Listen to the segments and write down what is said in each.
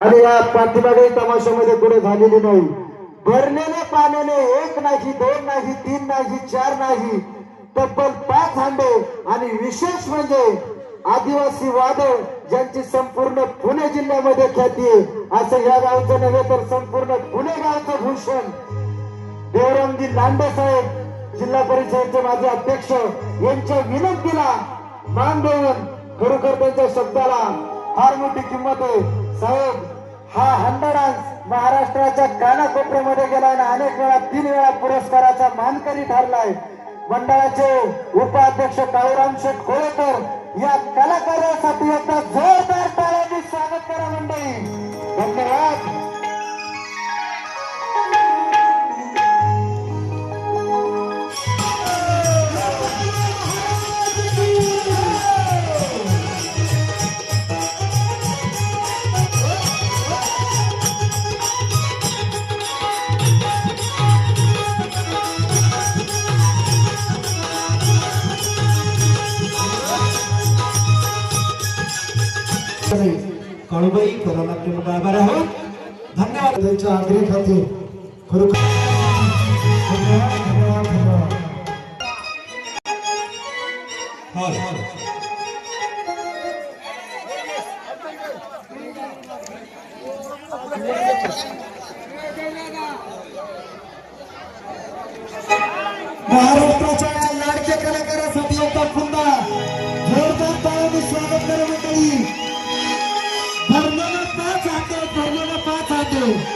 आणि या पाठीमागे तमाशामध्ये पुढे झालेली नाही. भरलेल्या पाण्याने एक नाही दोन नाही तीन नाही चार नाही तब्बल पाच हांडे आणि विशेष म्हणजे आदिवासी वादळ ज्यांची संपूर्ण पुणे जिल्ह्यामध्ये ख्याती आहे. असं या गावचं नव्हे तर संपूर्ण पुणे गावचं भूषण देवरामजी लांडे साहेब जिल्हा परिषदेचे माझे अध्यक्ष यांच्या विनंतीला मान देऊन खरोखर त्यांच्या शब्दाला फार मोठी किंमत आहे. साहेब हा हंडा डान्स महाराष्ट्राच्या कानाकोपऱ्यामध्ये गेला आणि अनेक वेळा तीन वेळा पुरस्काराचा मानकरी ठरलाय. मंडळाचे उपाध्यक्ष काळूराम शेठ कोळेकर या कलाकारासाठी एकदा जोर काळूबाई कोरोना तुम्ही आभार आहोत. धन्यवाद. त्यांच्या आग्रह खातीर खरोखर महाराष्ट्राच्या लाडक्या कलाकारासाठी एकदा पुन्हा जोरदार टाळ्यांनी स्वागत करा मंडळी. do.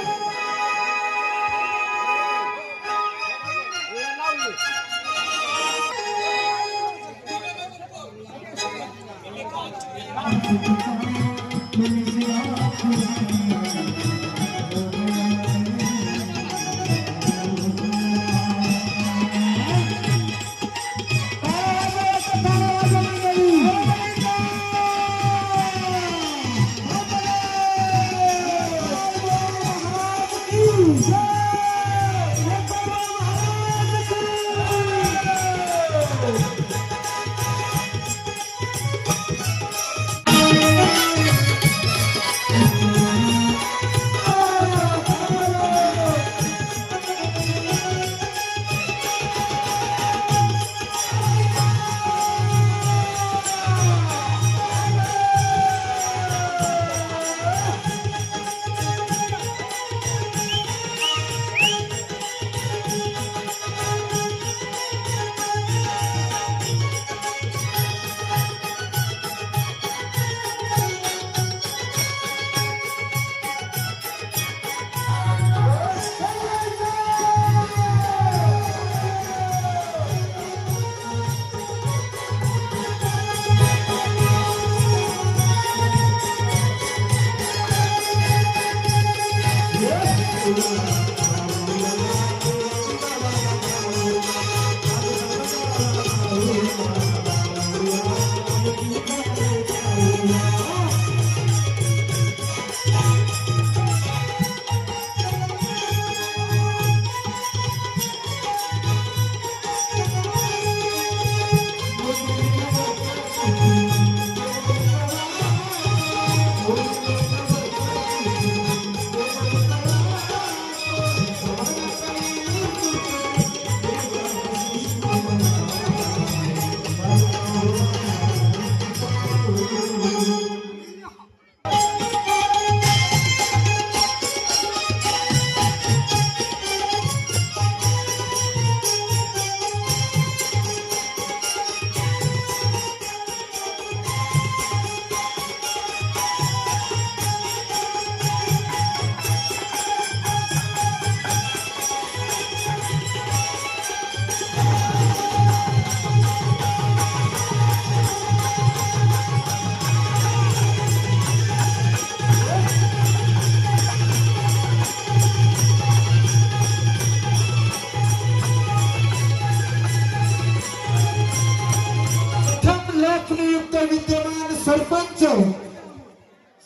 लोकनियुक्त विद्यमान सरपंच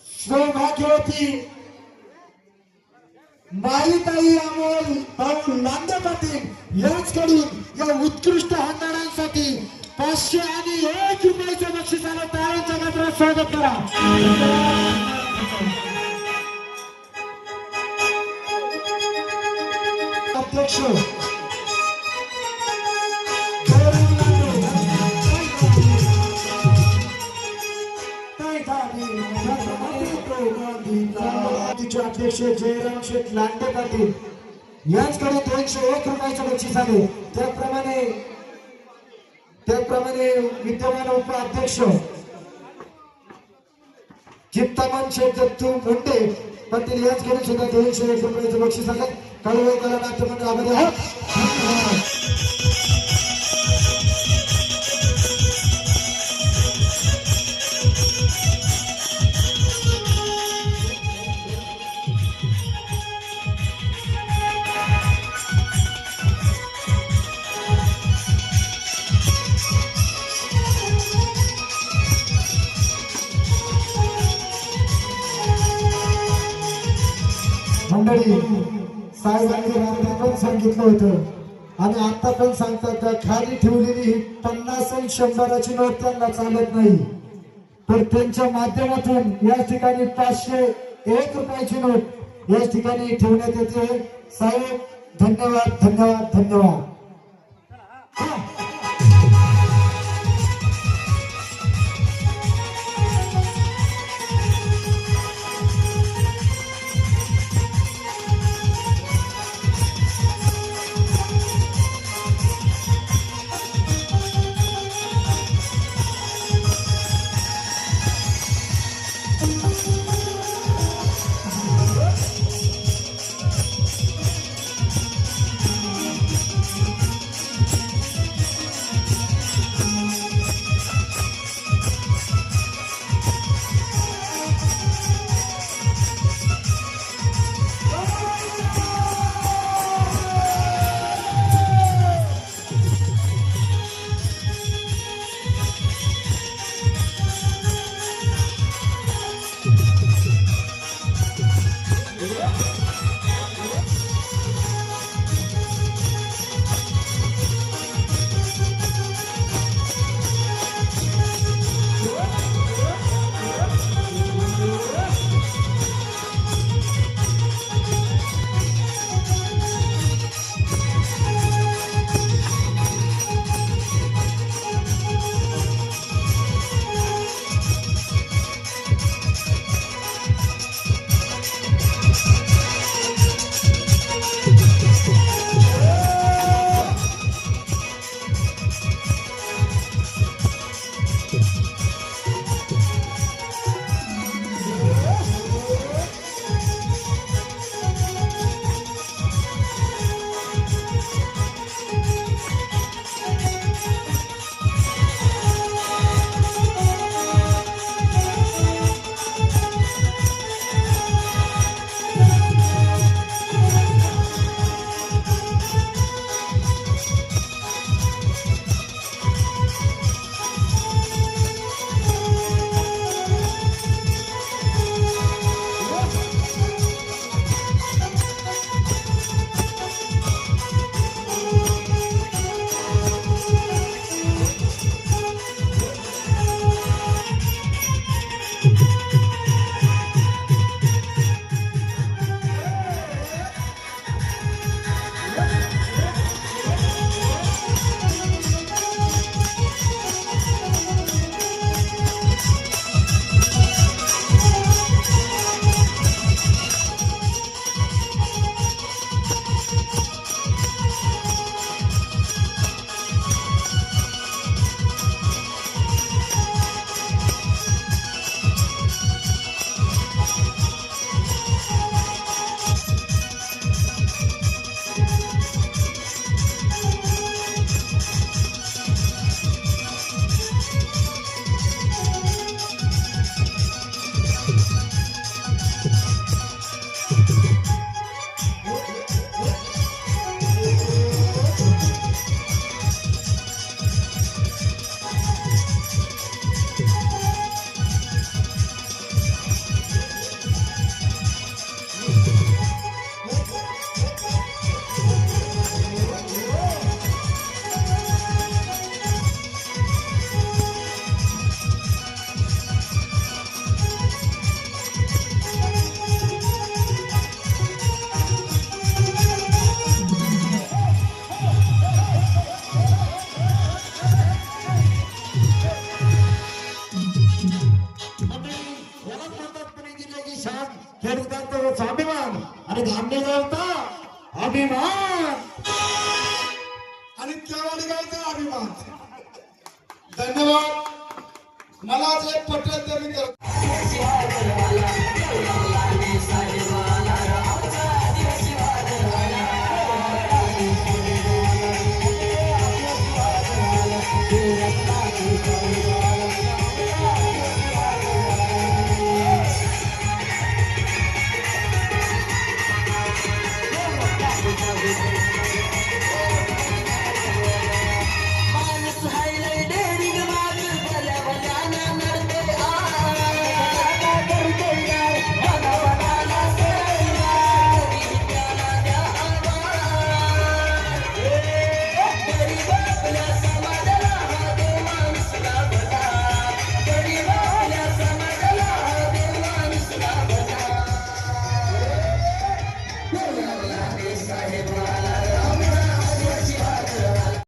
सौभाग्यवती माईताई अमोल भाऊ नांदे पाटील याचकडून या उत्कृष्ट हाताळांसाठी पाचशे आणि एक रुपयाच्या बक्षिसाला टाळ्यांच्या मात्र स्वागत करा. अध्यक्ष जयराम शेठ लांडे पाटील यांचकडे दोनशे एक रुपयाचं बक्षीस आले त्याप्रमाणे त्याप्रमाणे विद्यमान उपाध्यक्ष चित्तामन शेठ दत्तू मुंडे पाटील यांचकडे सुद्धा दोनशे एक रुपयाचं बक्षीस आहे. कळवे कला नाट्यमंडळामध्ये आहोत. मंडळी साहेबांनी रात्री पण सांगितलं होतं. आणि आता पण सांगतात का खाली ठेवलेली ही पन्नास आणि शंभराची नोट त्यांना चालत नाही. तर त्यांच्या माध्यमातून या ठिकाणी पाचशे एक रुपयाची नोट या ठिकाणी ठेवण्यात येते. साहेब धन्यवाद धन्यवाद धन्यवाद. अभिमान. आणि केवळ गायचा अभिमान. धन्यवाद. मला जे पटलं ते मी करतो.